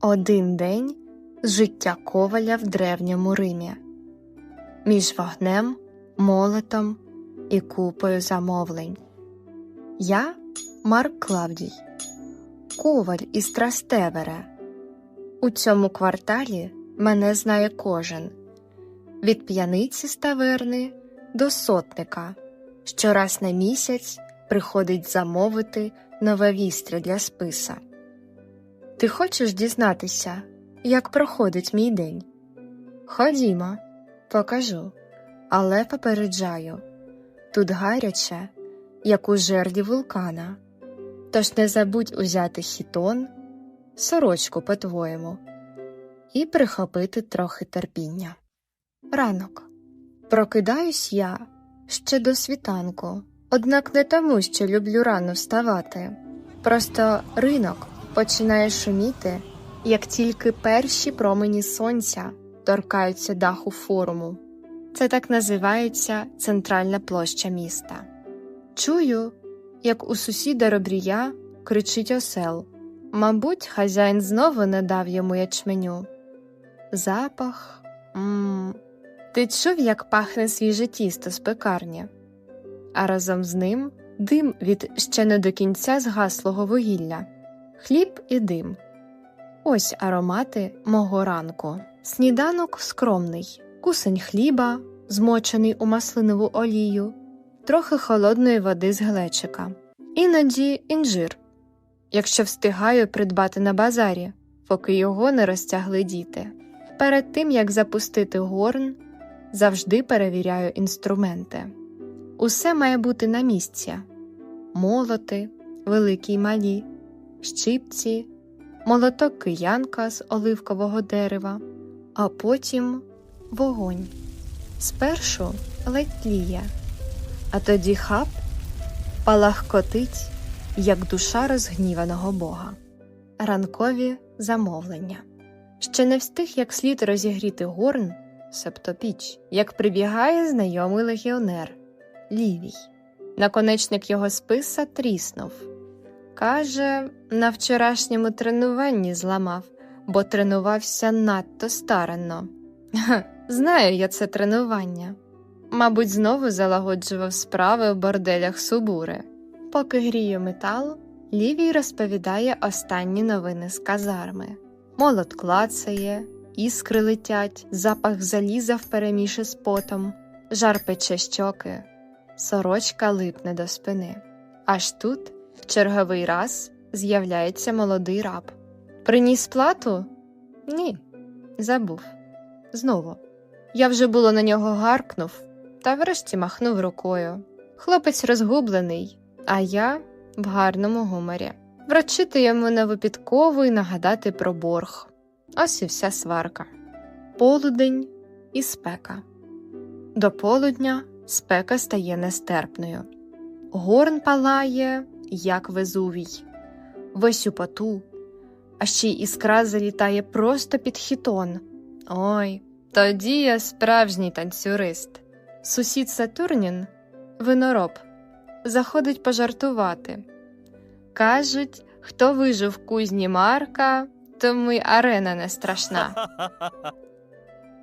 Один день з життя коваля в древньому Римі між вогнем, молотом і купою замовлень. Я Марк Клавдій, коваль із Трастевере. У цьому кварталі мене знає кожен від п'яниці з таверни до сотника, що раз на місяць приходить замовити нове вістря для списа. Ти хочеш дізнатися, як проходить мій день? Ходімо, покажу, але попереджаю тут гаряче, як у жерді вулкана. Тож не забудь узяти хітон, сорочку по-твоєму, і прихопити трохи терпіння. Ранок. Прокидаюсь я ще до світанку, однак не тому, що люблю рано вставати. Просто ринок починає шуміти, як тільки перші промені сонця торкаються даху форуму. Це так називається центральна площа міста. Чую, як у сусіда робрія кричить осел. Мабуть, хазяїн знову не дав йому ячменю. Запах. М Ти чув, як пахне свіже тісто з пекарні, а разом з ним дим від ще не до кінця згаслого вугілля, хліб і дим. Ось аромати мого ранку. Сніданок скромний, кусень хліба, змочений у маслинову олію, трохи холодної води з глечика, іноді інжир, якщо встигаю придбати на базарі, поки його не розтягли діти. Перед тим як запустити горн, завжди перевіряю інструменти. Усе має бути на місці: молоти, великі й малі, щипці, молоток киянка з оливкового дерева, а потім вогонь. Спершу ледь тліє, а тоді хап палахкотить, як душа розгніваного бога. Ранкові замовлення. Ще не встиг як слід розігріти горн, себто піч, як прибігає знайомий легіонер Лівій. Наконечник його списа тріснув. Каже, на вчорашньому тренуванні зламав, бо тренувався надто старанно. Знаю я це тренування. Мабуть, знову залагоджував справи в борделях Субури. Поки грію метал, Лівій розповідає останні новини з казарми. Молот клацає, іскри летять, запах заліза впереміші з потом, жар пече щоки, сорочка липне до спини. Аж тут, в черговий раз, з'являється молодий раб. Приніс плату? Ні, забув. Знову. Я вже було на нього гаркнув, та врешті махнув рукою. Хлопець розгублений, а я в гарному гуморі. Вручити йому нову підкову і нагадати про борг. Ось і вся сварка. Полудень і спека. До полудня спека стає нестерпною. Горн палає, як везувій, весь у поту, а ще й іскра залітає просто під хітон. Ой, тоді я справжній танцюрист. Сусід Сатурнін, винороб, заходить пожартувати. Кажуть, хто вижив в кузні Марка, тому й арена не страшна.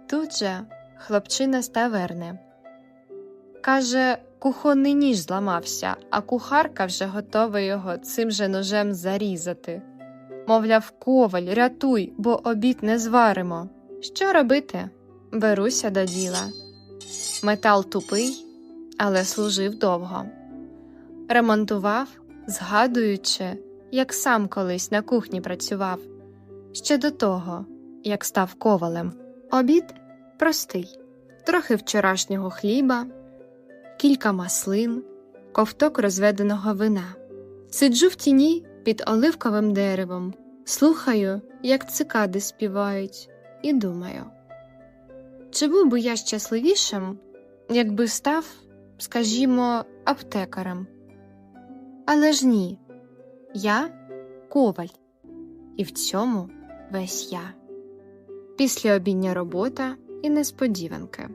Тут же хлопчина з таверни. Каже, кухонний ніж зламався, а кухарка вже готова його цим же ножем зарізати. Мовляв, коваль, рятуй, бо обід не зваримо. Що робити? Беруся до діла. Метал тупий, але служив довго. Ремонтував, згадуючи, як сам колись на кухні працював, ще до того, як став ковалем. Обід простий, трохи вчорашнього хліба, кілька маслин, ковток розведеного вина. Сиджу в тіні під оливковим деревом, слухаю, як цикади співають, і думаю. Чи був би я щасливішим, якби став, скажімо, аптекарем? Але ж ні, я коваль, і в цьому весь я. Після обідня робота і несподіванки.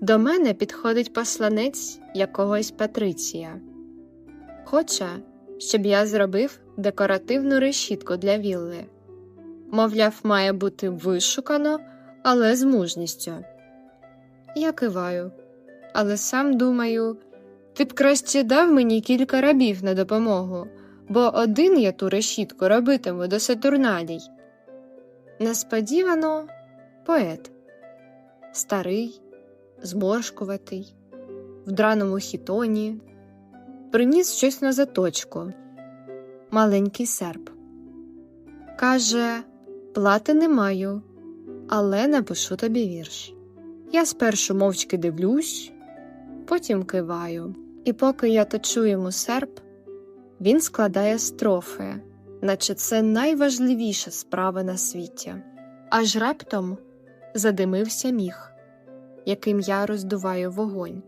До мене підходить посланець якогось Патриція. Хоче, щоб я зробив декоративну решітку для вілли. Мовляв, має бути вишукано, але з мужністю. Я киваю, але сам думаю, ти б краще дав мені кілька рабів на допомогу, бо один я ту решітку робитиму до Сатурналій. Несподівано поет старий, зморшкуватий, в драному хітоні, приніс щось на заточку, маленький серп. Каже, плати не маю, але напишу тобі вірш. Я спершу мовчки дивлюсь, потім киваю, і поки я точу йому серп, він складає строфи, наче це найважливіша справа на світі. Аж раптом задимився міг, яким я роздуваю вогонь.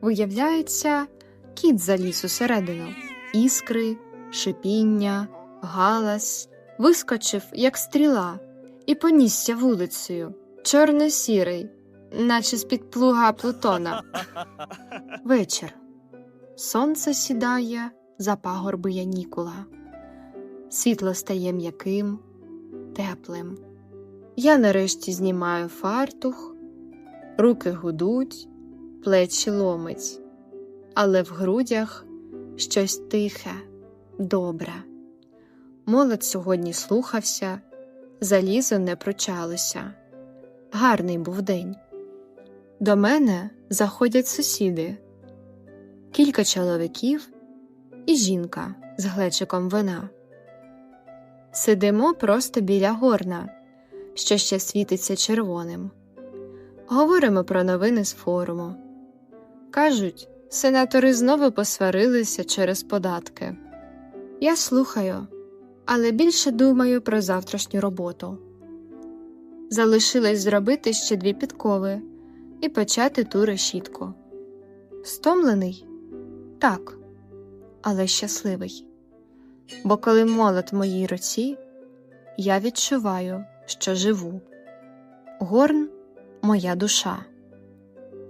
Виявляється, кіт заліз усередину, іскри, шипіння, галас, вискочив, як стріла, і понісся вулицею, чорно-сірий, наче з-під плуга Плутона. Вечір. Сонце сідає за пагорби Янікула. Світло стає м'яким, теплим. Я нарешті знімаю фартух, руки гудуть, плечі ломить, але в грудях щось тихе, добре. Молод сьогодні слухався, залізо не прочалося. Гарний був день. До мене заходять сусіди, кілька чоловіків і жінка з глечиком вина. Сидимо просто біля горна, що ще світиться червоним. Говоримо про новини з форуму. Кажуть, сенатори знову посварилися через податки. Я слухаю, але більше думаю про завтрашню роботу. Залишилось зробити ще дві підкови і почати ту решітку. Стомлений? Так, але щасливий. Бо коли молот в моїй руці, я відчуваю, що живу. Горн моя душа,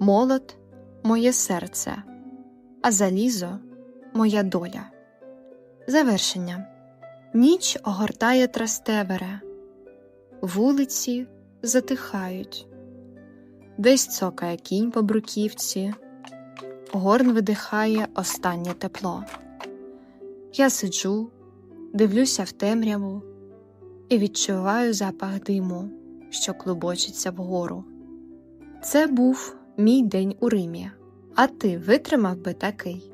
молот моє серце, а залізо моя доля. Завершення. Ніч огортає Трастевере, вулиці затихають, десь цокає кінь по бруківці, горн видихає останнє тепло. Я сиджу, дивлюся в темряву і відчуваю запах диму, що клубочиться вгору. Це був мій день у Римі, а ти витримав би такий.